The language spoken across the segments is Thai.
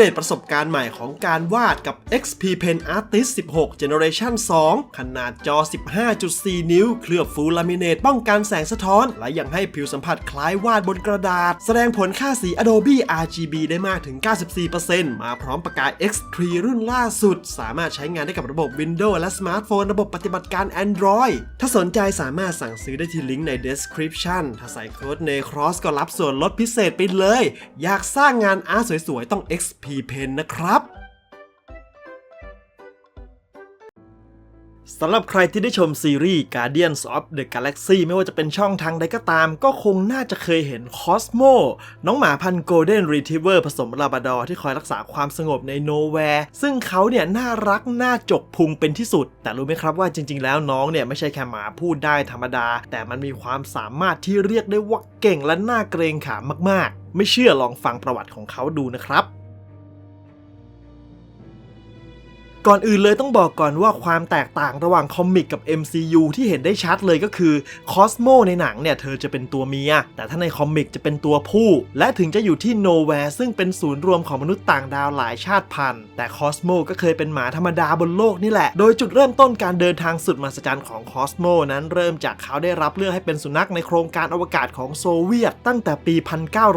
รดประสบการณ์ใหม่ของการวาดกับ XP Pen Artist 16 Generation 2 ขนาดจอ 15.4 นิ้ว เคลือบฟูลลามิเนตป้องกันแสงสะท้อน และยังให้ผิวสัมผัสคล้ายวาดบนกระดาษ แสดงผลค่าสี Adobe RGB ได้มากถึง 94%มาพร้อมปากกา X3 รุ่นล่าสุด สามารถใช้งานได้กับระบบ Windows และสมาร์ทโฟนระบบปฏิบัติการ Android ถ้าสนใจสามารถสั่งซื้อได้ที่ลิงก์ใน description ถ้าใส่โค้ด NECROSS ก็รับส่วนลดพิเศษไปเลย อยากสร้างงานอาร์ตสวยๆ ต้อง XP Pen นะครับสำหรับใครที่ได้ชมซีรีส์ Guardians of the Galaxy ไม่ว่าจะเป็นช่องทางใดก็ตาม ก็คงน่าจะเคยเห็น Cosmo น้องหมาพันธุ์ Golden Retriever ผสมลาบาดอร์ที่คอยรักษาความสงบในโนแวร์ ซึ่งเขาเนี่ยน่ารัก น่าจกพุงเป็นที่สุด แต่รู้ไหมครับว่าจริง ๆ แล้วน้องเนี่ยไม่ใช่แค่หมาพูดได้ธรรมดา แต่มันมีความสามารถที่เรียกได้ว่าเก่งและน่าเกรงขามมาก ๆ ไม่เชื่อลองฟังประวัติของเขาดูนะครับ ก่อนอื่นเลยต้องบอกก่อนว่าความแตกต่างระหว่างคอมิกกับ MCU ที่เห็นได้ชัดเลยก็คือคอสโมในหนังเนี่ย เธอจะเป็นตัวเมีย แต่ถ้าในคอมิกจะเป็นตัวผู้ และถึงจะอยู่ที่โนแวร์ซึ่งเป็นศูนย์รวมของมนุษย์ต่างดาวหลายชาติพันธุ์ แต่คอสโมก็เคยเป็นหมาธรรมดาบนโลกนี่แหละ โดยจุดเริ่มต้นการเดินทางสุดมหัศจรรย์ของคอสโมนั้นเริ่มจากเขาได้รับเลือกให้เป็นสุนัขในโครงการอวกาศของโซเวียต ตั้งแต่ปี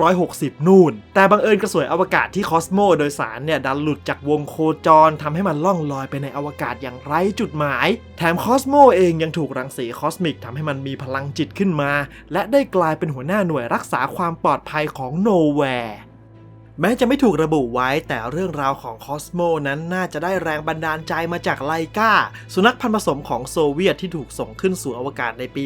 1960 นู่น แต่บังเอิญกระสวยอวกาศที่คอสโมโดยสารเนี่ยดันหลุดจากวงโคจรทำให้มันลองลอยไปในอวกาศอย่างไร้จุดหมาย แถมคอสโมเองยังถูกรังสีคอสมิกทำให้มันมีพลังจิตขึ้นมา และได้กลายเป็นหัวหน้าหน่วยรักษาความปลอดภัยของโนแวร์ แม้จะไม่ถูกระบุไว้แต่เรื่องราวของคอสโมนั้นน่าจะได้แรงบันดาลใจมาจากไลกาสุนัขพันธุ์ผสมของโซเวียตที่ถูกส่งขึ้นสู่อวกาศในปี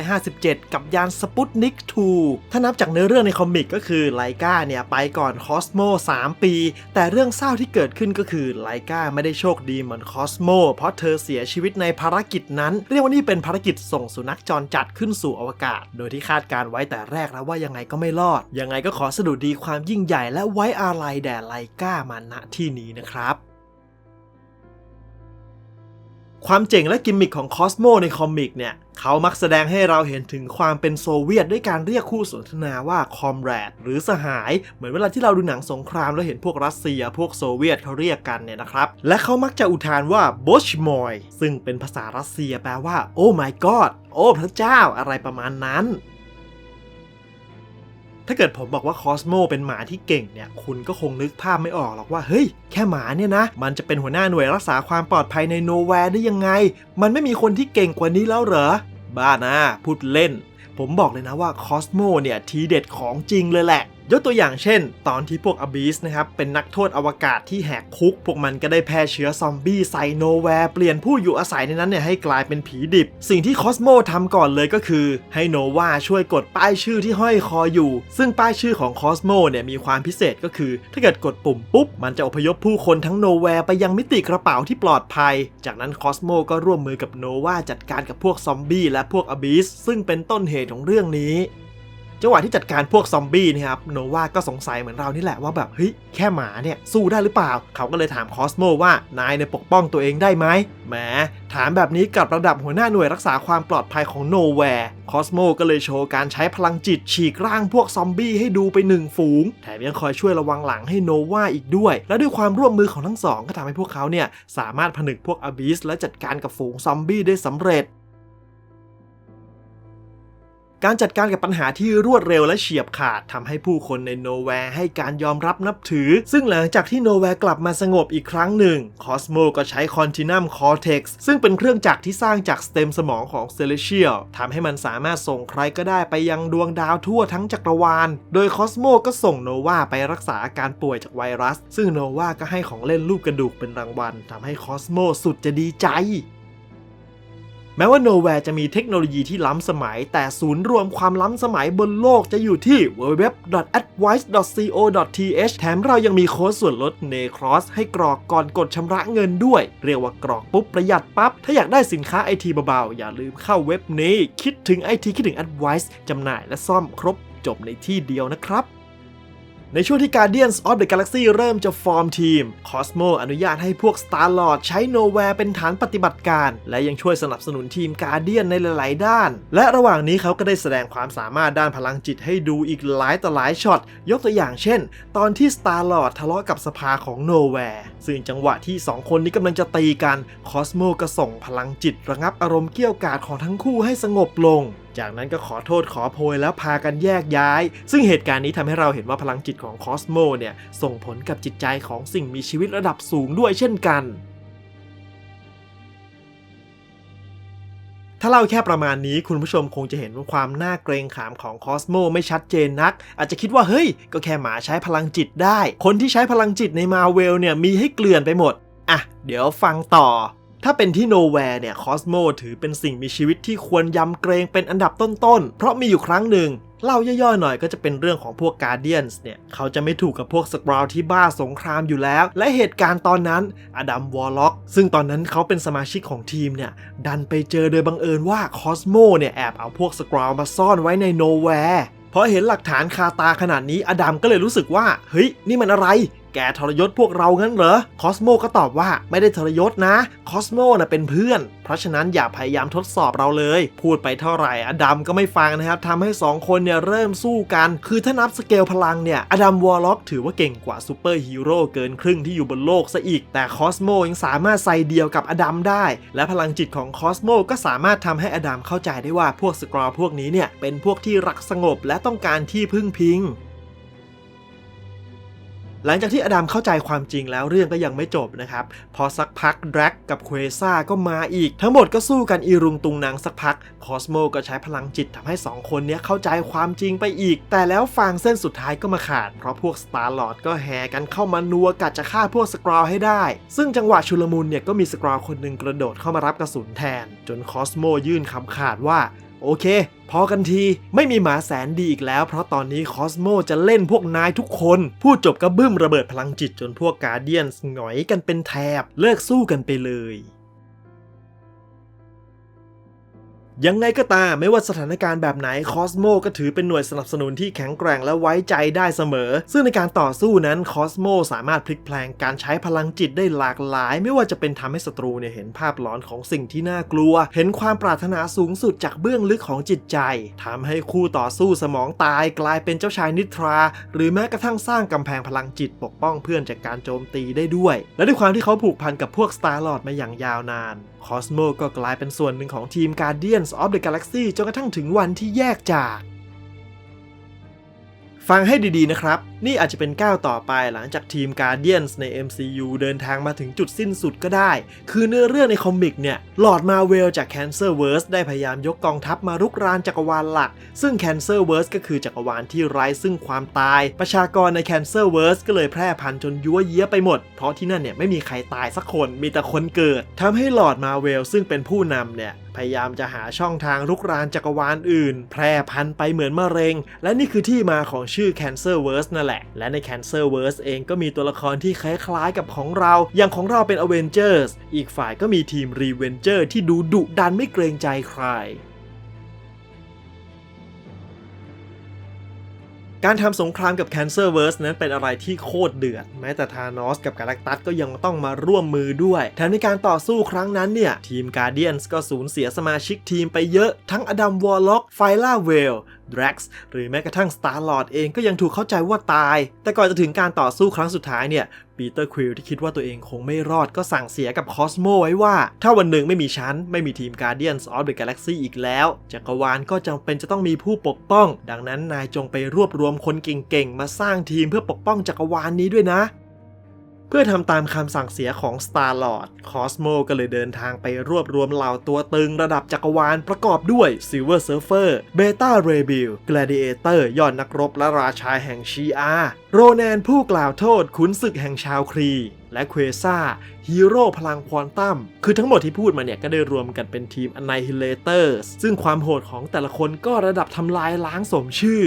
1957 กับยานสปุตนิก 2 ถ้านับจากเนื้อเรื่องในคอมิกก็คือไลกาเนี่ยไปก่อนคอสโม3 ปี แต่เรื่องเศร้าที่เกิดขึ้นก็คือไลกาไม่ได้โชคดีเหมือนคอสโมเพราะเธอเสียชีวิตในภารกิจนั้น เรียกว่านี่เป็นภารกิจส่งสุนัขจรจัดขึ้นสู่อวกาศ โดยที่คาดการไว้แต่แรกแล้วว่ายังไงก็ไม่รอด ยังไงก็ขอสดุดีความยิ่งใหญ่และไว้อาลัยแด่ไลกามาณที่นี้นะครับ ความเจ๋งและกิมมิคของคอสโมในคอมิกเนี่ย เขามักแสดงให้เราเห็นถึงความเป็นโซเวียตด้วยการเรียกคู่สนทนาว่าคอมแรดหรือสหาย เหมือนเวลาที่เราดูหนังสงครามแล้วเห็นพวกรัสเซีย พวกโซเวียตเขาเรียกกันเนี่ยนะครับ และเขามักจะอุทานว่าบชมอยซึ่งเป็นภาษารัสเซียแปลว่าโอ้ my god โอ้พระเจ้าอะไรประมาณนั้น ถ้าเกิดผมบอกว่าคอสโมเป็นหมาที่เก่งเนี่ยคุณก็คงนึกภาพไม่ออกหรอกว่าเฮ้ยแค่หมาเนี่ยนะ มันจะเป็นหัวหน้าหน่วยรักษาความปลอดภัยในโนแวร์ได้ยังไง มันไม่มีคนที่เก่งกว่านี้แล้วเหรอ บ้านะพูดเล่น ผมบอกเลยนะว่าคอสโมเนี่ยทีเด็ดของจริงเลยแหละ ยกตัวอย่างเช่น ตอนที่พวกอบีสนะครับเป็นนักโทษอวกาศที่แหกคุก พวกมันก็ได้แพร่เชื้อซอมบี้ใส่โนแวร์เปลี่ยนผู้อยู่อาศัยในนั้นเนี่ยให้กลายเป็นผีดิบ สิ่งที่คอสโมทำก่อนเลยก็คือ ให้โนวาช่วยกดป้ายชื่อที่ห้อยคออยู่ ซึ่งป้ายชื่อของคอสโมเนี่ยมีความพิเศษก็คือ ถ้าเกิดกดปุ่มปุ๊บ มันจะอพยพผู้คนทั้งโนแวร์ไปยังมิติกระเป๋าที่ปลอดภัย จากนั้นคอสโมก็ร่วมมือกับโนวาจัดการกับพวกซอมบี้และพวกอบีสซึ่งเป็นต้นเหตุของเรื่องนี้ จังหวะที่จัดการพวกซอมบี้นะครับโนวาก็สงสัยเหมือนเรานี่แหละว่าแบบเฮ้ยแค่หมาเนี่ยสู้ได้หรือเปล่า เขาก็เลยถามคอสโมว่านายเนี่ยปกป้องตัวเองได้ไหมแหมถามแบบนี้กับระดับหัวหน้าหน่วยรักษาความปลอดภัยของโนแวร์คอสโมก็เลยโชว์การใช้พลังจิตฉีกร่างพวกซอมบี้ให้ดูไปหนึ่งฝูง แถมยังคอยช่วยระวังหลังให้โนวาอีกด้วย และด้วยความร่วมมือของทั้งสองก็ทำให้พวกเขาเนี่ยสามารถผนึกพวกอบิสและจัดการกับฝูงซอมบี้ได้สำเร็จ การจัดการกับปัญหาที่รวดเร็วและเฉียบขาดทำให้ผู้คนในโนแวร์ให้การยอมรับนับถือ ซึ่งหลังจากที่โนแวร์กลับมาสงบอีกครั้งหนึ่งคอสโมก็ใช้คอนตินัมคอร์เท็กซ์ซึ่งเป็นเครื่องจักรที่สร้างจากสเต็มสมองของเซเลเชียลทำให้มันสามารถส่งใครก็ได้ไปยังดวงดาวทั่วทั้งจักรวาล โดยคอสโมก็ส่งโนวาไปรักษาอาการป่วยจากไวรัส ซึ่งโนวาก็ให้ของเล่นรูปกระดูกเป็นรางวัลทำให้คอสโมสุดจะดีใจ แม้ว่าโนแวร์จะมีเทคโนโลยีที่ล้ำสมัย แต่ศูนย์รวมความล้ำสมัยบนโลกจะอยู่ที่ www.advice.co.th แถมเรายังมีโค้ดส่วนลด NECROSS ให้กรอกก่อนกดชำระเงินด้วย เรียกว่ากรอกปุ๊บประหยัดปั๊บ ถ้าอยากได้สินค้าไอทีเบาๆ อย่าลืมเข้าเว็บนี้ คิดถึงไอทีคิดถึง Advice จำหน่ายและซ่อมครบจบในที่เดียวนะครับ ในช่วงที่ Guardians of the Galaxy เริ่มจะฟอร์มทีม Cosmo อนุญาตให้พวก Star-Lord ใช้ Nowhere เป็นฐานปฏิบัติการ และยังช่วยสนับสนุนทีม Guardian ในหลาย ๆ ด้าน และระหว่างนี้เขาก็ได้แสดงความสามารถด้านพลังจิตให้ดูอีกหลายต่อหลายช็อต ยกตัวอย่างเช่น ตอนที่ Star-Lord ทะเลาะกับสภาของ Nowhere ซึ่งจังหวะที่ 2 คนนี้กำลังจะตีกัน Cosmo ก็ส่งพลังจิตระงับอารมณ์เกี่ยวกาดของทั้งคู่ให้สงบลง จากนั้นก็ขอโทษขอโพยแล้วพากันแยกย้าย ซึ่งเหตุการณ์นี้ทำให้เราเห็นว่าพลังจิตของคอสโมเนี่ยส่งผลกับจิตใจของสิ่งมีชีวิตระดับสูงด้วยเช่นกันถ้าเล่าแค่ประมาณนี้คุณผู้ชมคงจะเห็นว่าความน่าเกรงขามของคอสโมไม่ชัดเจนนัก อาจจะคิดว่าเฮ้ย ก็แค่หมาใช้พลังจิตได้ คนที่ใช้พลังจิตในมาเวลเนี่ยมีให้เกลื่อนไปหมด อะ เดี๋ยวฟังต่อ ถ้าเป็นที่โนแวร์เนี่ยคอสโมถือเป็นสิ่งมีชีวิตที่ควรยำเกรงเป็นอันดับต้นๆ เพราะมีอยู่ครั้งหนึ่งเล่าย่อๆหน่อยก็จะเป็นเรื่องของพวกกา a เดียนส์เนี่ย เขาจะไม่ถูกกับพวกสกราวที่บ้าสงครามอยู่แล้ว และเหตุการณ์ตอนนั้นอดัมวอลล็อกซึ่งตอนนั้นเขาเป็นสมาชิกของทีมเนี่ย ดันไปเจอโดยบังเอิญว่าคอสโมเนี่ย แอบเอาพวกสกราวมาซ่อนไว้ในโนแวร์พอเห็นหลักฐานคาตาขนาดนี้อดัมก็เลยรู้สึกว่า เฮ้ย นี่มันอะไร แกทรยศพวกเรางั้นเหรอ คอสโมก็ตอบว่าไม่ได้ทรยศนะ คอสโมนะเป็นเพื่อน เพราะฉะนั้นอย่าพยายามทดสอบเราเลย พูดไปเท่าไหร่ อดัมก็ไม่ฟังนะครับทำให้ 2 คนเนี่ยเริ่มสู้กัน คือถ้านับสเกลพลังเนี่ย อดัมวอลล็อกถือว่าเก่งกว่าซูเปอร์ฮีโร่เกินครึ่งที่อยู่บนโลกซะอีก แต่คอสโมยังสามารถใส่เดียวกับอดัมได้ และพลังจิตของคอสโมก็สามารถทำให้อดัมเข้าใจได้ว่าพวกสกรอพวกนี้เนี่ยเป็นพวกที่รักสงบและต้องการที่พึ่งพิง หลังจากที่อดัมเข้าใจความจริงแล้วเรื่องก็ยังไม่จบนะครับ พอสักพักแดร็กกับเควซ่าก็มาอีก ทั้งหมดก็สู้กันอีรุงตุงนางสักพัก คอสโมก็ใช้พลังจิตทำให้ 2 คนเนี้ยเข้าใจความจริงไปอีก แต่แล้วฟางเส้นสุดท้ายก็มาขาด เพราะพวกสตาร์ลอดก็แห่กันเข้ามานัวกัดจะฆ่าพวกสกรอให้ได้ ซึ่งจังหวะชุลมุนเนี่ยก็มีสกรอคนหนึ่งกระโดดเข้ามารับกระสุนแทน จนคอสโมยื่นคำขาดว่า โอเค พอกันทีไม่มีหมาแสนดีอีกแล้ว เพราะตอนนี้คอสโมจะเล่นพวกนายทุกคน พูดจบก็บึ้มระเบิดพลังจิตจนพวกกาเดียนส์หงอยกันเป็นแถบ เลิกสู้กันไปเลย ยังไงก็ตามไม่ว่าสถานการณ์แบบไหนคอสโมก็ถือเป็นหน่วยสนับสนุนที่แข็งแกร่งและไว้ใจได้เสมอ ซึ่งในการต่อสู้นั้นคอสโมสามารถพลิกแปลงการใช้พลังจิตได้หลากหลาย ไม่ว่าจะเป็นทำให้ศัตรูเนี่ยเห็นภาพหลอนของสิ่งที่น่ากลัว เห็นความปรารถนาสูงสุดจากเบื้องลึกของจิตใจทำให้คู่ต่อสู้สมองตายกลายเป็นเจ้าชายนิทรา หรือแม้กระทั่งสร้างกำแพงพลังจิตปกป้องเพื่อนจากการโจมตีได้ด้วย และด้วยความที่เขาผูกพันกับพวกสตาร์ลอดมาอย่างยาวนาน คอสโมก็กลายเป็นส่วนหนึ่งของทีม Guardians of the Galaxy จนกระทั่งถึงวันที่แยกจาก ฟังให้ดีๆนะครับนี่อาจจะเป็นก้าวต่อไปหลังจากทีม Guardians ใน MCU เดินทางมาถึงจุดสิ้นสุดก็ได้ คือเนื้อเรื่องในคอมิกเนี่ย หลอดมาเวลจาก Cancerverse ได้พยายามยกกองทัพมารุกรานจักรวาลหลัก ซึ่ง Cancerverse ก็คือจักรวาลที่ไร้ซึ่งความตาย ประชากรใน Cancerverse ก็เลยแพร่พันธุ์จนยั่วเยี้ยไปหมด เพราะที่นั่นเนี่ยไม่มีใครตายสักคนมีแต่คนเกิดทำให้หลอดมาเวลซึ่งเป็นผู้นำเนี่ยพยายามจะหาช่องทางลุกรานจักรวาลอื่น แพร่พันธุ์ไปเหมือนมะเร็ง และนี่คือที่มาของชื่อ Cancerverse นั่นแหละ และใน Cancerverse เองก็มีตัวละครที่คล้ายๆกับของเรา อย่างของเราเป็น Avengers อีกฝ่ายก็มีทีม Revenger ที่ดูดุดันไม่เกรงใจใครการทำสงครามกับ Cancerverse นั้นเป็นอะไรที่โคตรเดือด แม้แต่ธานอสกับกาแล็กตัสก็ยังต้องมาร่วมมือด้วย แถมในการต่อสู้ครั้งนั้นเนี่ย ทีม Guardians ก็สูญเสียสมาชิกทีมไปเยอะ ทั้งอดัมวอลล็อกไฟล่าเวล Drax หรือแม้กระทั่ง Star-Lord เองก็ยังถูกเข้าใจว่าตาย แต่ก่อนจะถึงการต่อสู้ครั้งสุดท้ายเนี่ยปีเตอร์ควิลที่คิดว่าตัวเองคงไม่รอดก็สั่งเสียกับคอสโมไว้ว่า ถ้าวันหนึ่งไม่มีฉัน ไม่มีทีม Guardians of the Galaxy อีกแล้ว จักรวาลก็จำเป็นจะต้องมีผู้ปกป้อง ดังนั้นนายจงไปรวบรวมคนเก่งๆ มาสร้างทีมเพื่อปกป้องจักรวาลนี้ด้วยนะ เพื่อทำตามคำสั่งเสียของ Star-Lord คอสโมก็เลยเดินทางไปรวบรวมเหล่าตัวตึงระดับจักรวาลประกอบด้วย Silver Surfer Beta Ray Bill Gladiator ยอดนักรบและราชาแห่งชีอาโรแนนผู้กล่าวโทษขุนศึกแห่งชาวครี และเควซ่าฮีโร่พลังควอนตัม คือทั้งหมดที่พูดมาเนี่ยก็ได้รวมกันเป็นทีม Annihilators ซึ่งความโหดของแต่ละคนก็ระดับทำลายล้างสมชื่อ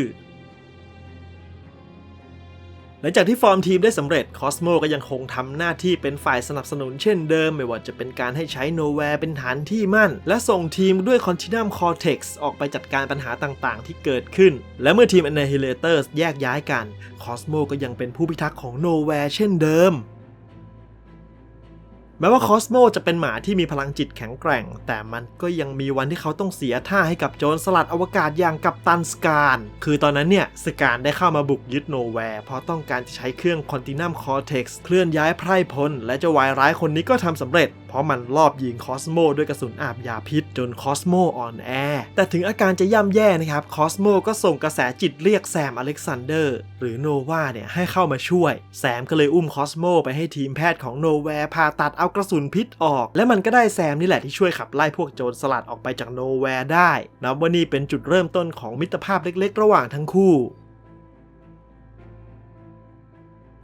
หลังจากที่ฟอร์มทีมได้สำเร็จคอสโมก็ยังคงทำหน้าที่เป็นฝ่ายสนับสนุนเช่นเดิม ไม่ว่าจะเป็นการให้ใช้โนแวร์เป็นฐานที่มั่น และส่งทีมด้วยคอนตินามคอร์เท็กซ์ออกไปจัดการปัญหาต่างๆ ที่เกิดขึ้น และเมื่อทีม Annihilators แยกย้ายกันคอสโมก็ยังเป็นผู้พิทักษ์ของโนแวร์เช่นเดิม แม้ว่าคอสโมจะเป็นหมาที่มีพลังจิตแข็งแกร่ง แต่มันก็ยังมีวันที่เขาต้องเสียท่าให้กับโจรสลัดอวกาศอย่างกับตันสการคือตอนนั้นเนี่ยสการได้เข้ามาบุกยึดโนแวร์เพราะต้องการจะใช้เครื่องคอนตินัมคอร์เท็กซ์เคลื่อนย้ายไพร่พลและเจ้าวายร้ายคนนี้ก็ทำสำเร็จเพราะมันลอบยิงคอสโมด้วยกระสุนอาบยาพิษจนคอสโมอ่อนแอ แต่ถึงอาการจะย่ำแย่นะครับ คอสโมก็ส่งกระแสจิตเรียกแซมอเล็กซานเดอร์ หรือโนวาเนี่ยให้เข้ามาช่วย แซมก็เลยอุ้มคอสโมไปให้ทีมแพทย์ของโนแวร์ผ่าตัดเอากระสุนพิษออก และมันก็ได้แซมนี่แหละที่ช่วยขับไล่พวกโจรสลัดออกไปจากโนแวร์ได้นับว่านี่เป็นจุดเริ่มต้นของมิตรภาพเล็ก ๆ ระหว่างทั้งคู่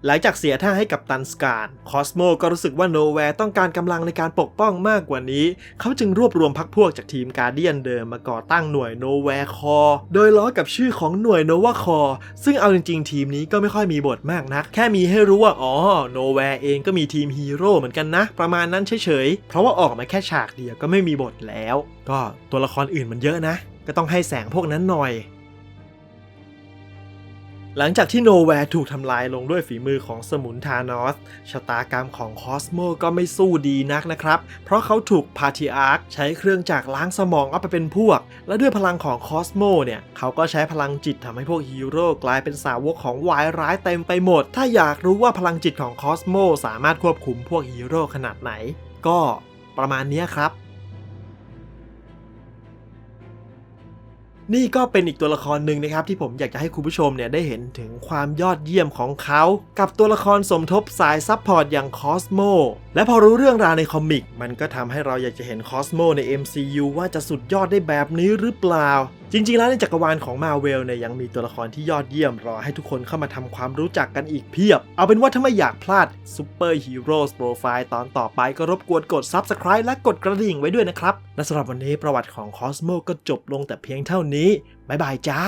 หลังจากเสียท่าให้กับตันสการคอสโมก็รู้สึกว่าโนแวร์ต้องการกำลังในการปกป้องมากกว่านี้ เขาจึงรวบรวมพักพวกจากทีมการเดียนเดิมมาก่อตั้งหน่วยโนแวร์คอโดยล้อกับชื่อของหน่วยโนวาคอซึ่งเอาจริงๆ ทีมนี้ก็ไม่ค่อยมีบทมากนัก แค่มีให้รู้ว่าอ๋อโนแวร์เองก็มีทีมฮีโร่เหมือนกันนะ ประมาณนั้นเฉยๆ เพราะว่าออกมาแค่ฉากเดียวก็ไม่มีบทแล้ว ก็ตัวละครอื่นมันเยอะนะ ก็ต้องให้แสงพวกนั้นหน่อย หลังจากที่โนแวร์ถูกทำลายลงด้วยฝีมือของสมุนทานอส ชะตากรรมของคอสโมก็ไม่สู้ดีนักนะครับ เพราะเขาถูกพาทิอาร์คใช้เครื่องจักรล้างสมองเอาไปเป็นพวก และด้วยพลังของคอสโมเนี่ย เขาก็ใช้พลังจิตทำให้พวกฮีโร่กลายเป็นสาวกของวายร้ายเต็มไปหมด ถ้าอยากรู้ว่าพลังจิตของคอสโมสามารถควบคุมพวกฮีโร่ขนาดไหน ก็ประมาณนี้ครับ นี่ก็เป็นอีกตัวละครหนึ่งนะครับที่ผมอยากจะให้คุณผู้ชมเนี่ยได้เห็นถึงความยอดเยี่ยมของเขา กับตัวละครสมทบสายซับพอร์ตอย่างคอสโมและพอรู้เรื่องราวในคอมิก มันก็ทำให้เราอยากจะเห็นคอสโมใน MCU ว่าจะสุดยอดได้แบบนี้หรือเปล่า จริงๆ แล้วในจักรวาลของมาเวลเนี่ยยังมีตัวละครที่ยอดเยี่ยมรอให้ทุกคนเข้ามาทำความรู้จักกันอีกเพียบ เอาเป็นว่าถ้าไม่อยากพลาดซูเปอร์ฮีโร่โปรไฟล์ตอนต่อไปก็รบกวนกด Subscribe และกดกระดิ่งไว้ด้วยนะครับ และสำหรับวันนี้ประวัติของคอสโมก็จบลงแต่เพียงเท่านี้ บ๊ายบายจ้า